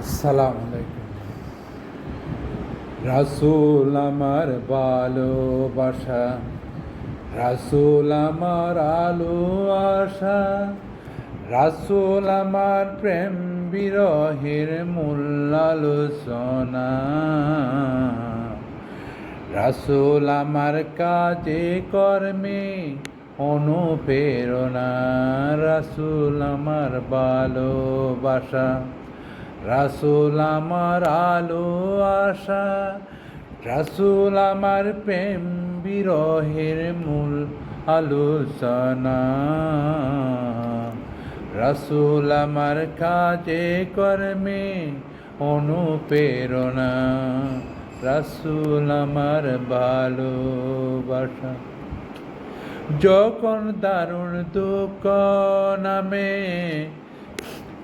আসসালামু আলাইকুম রাসূল আমার ভালোবাসা, রাসূল আমার আলো আশা, রাসূল আমার প্রেম বিরহের মূল আলোচনা রাসূল আমার কাজে কর্মে অনুপ্রেরণা, রাসূল আমার ভালোবাসা। রাসূল আমার আলো, আশা। রাসূল আমার প্রেম, বিরহের মূল আলোচনা। রাসূল আমার কাজে কর্মে অনুপ্রেরণা। রাসূল আমার ভালোবাসা। যখন দারুণ দুঃখ নামে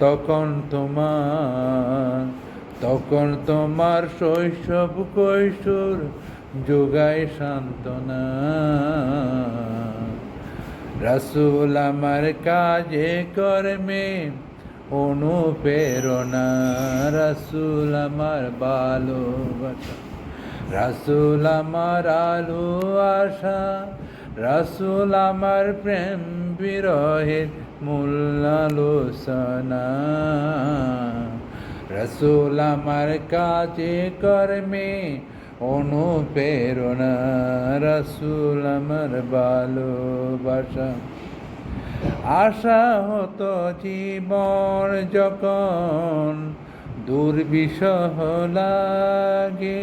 তখন তোমার তখন তোমার শৈশব কৈশোর যোগায় সান্ত্বনা। রাসূল আমার কাজে, কর্মে অনুপ্রেরণা। রাসূল আমার ভালোবাসা। রাসূল আমার আলো, আশা রাসূল আমার প্রেম বিরহের মূল আলোচনা রাসূল আমার কাজে কর্মে অনুপ্রেরণা। রাসূল আমার ভালোবাসা। আশা হতো জীবন যখন দুর্বিষহ লাগে।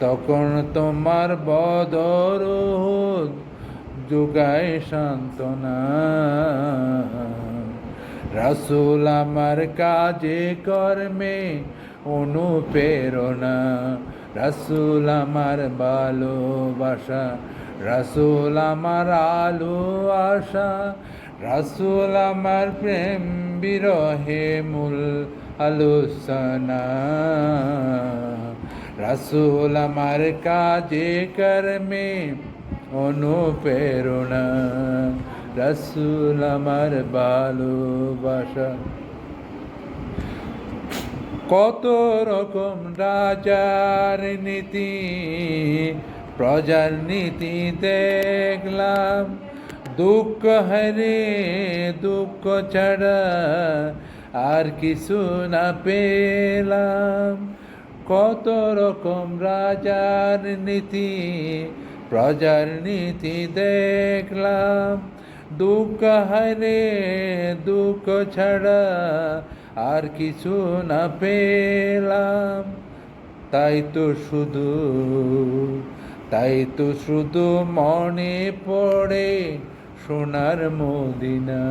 তখন তোমার বদর যোগায় সান্ত্বনা। রাসুল আমার কাজে, কর্মে অনুপ্রেরণা। রাসূল আমার ভালোবাসা। রাসুল আমার আলো, আশা। রাসূল আমার প্রেম, বিরহে মূল আলোচনা। রাসূল আমার কাজে কর্মে অনুপ্রেরণা। রাসূল আমার ভালোবাসা। কত রকম রাজার নীতি, প্রজার নীতি দেখলাম। দুঃখ হরে দুঃখ ছাড়া আর কিছু না পেলাম। কত রকম রাজার নীতি, প্রজার নীতি দেখলাম। দুঃখ হারে দুঃখ ছাড়া আর কিছু না পেলাম। তাই তো শুধু, তাই তো শুধু মনে পড়ে সোনার মদিনা।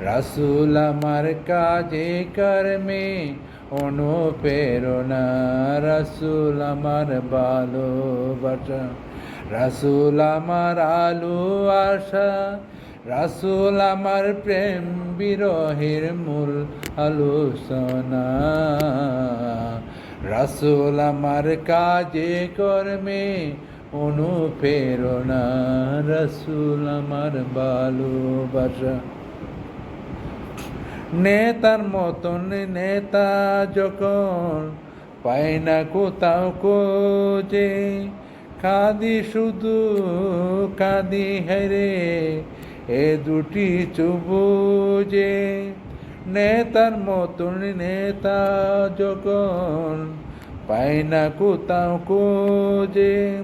রাসূল আমার কাজে কর্মে অনুপ্রেরণা রাসূল আমার ভালোবাসা, রাসূল আমার আলো, আশা, রাসূল আমার প্রেম, বিরহের মূল আলোচনা, রাসূল আমার কাজে, কর্মে অনুপ্রেরণা রাসূল আমার ভালোবাসা। নেতার মতন নেতা যখন পাই না কোথাও কোজে কাঁদি শুধু, কাঁদি হেরে, এ দুটি চুবুজে নেতার মতন নেতা যখন পাই না কোথাও কোজে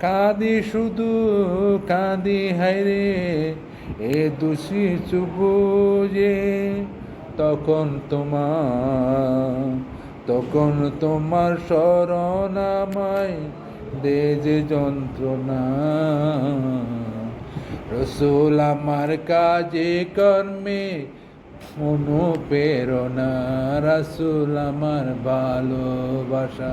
কাঁদি শুধু, কাঁদি হাইরে এ দোষী চুপুজে তখন তোমার তখন তোমার শরণ আমায় দে যে যন্ত্রণা। রসুল আমার কাজে, কর্মে অনুপ্রেরণা। রাসুল আমার ভালোবাসা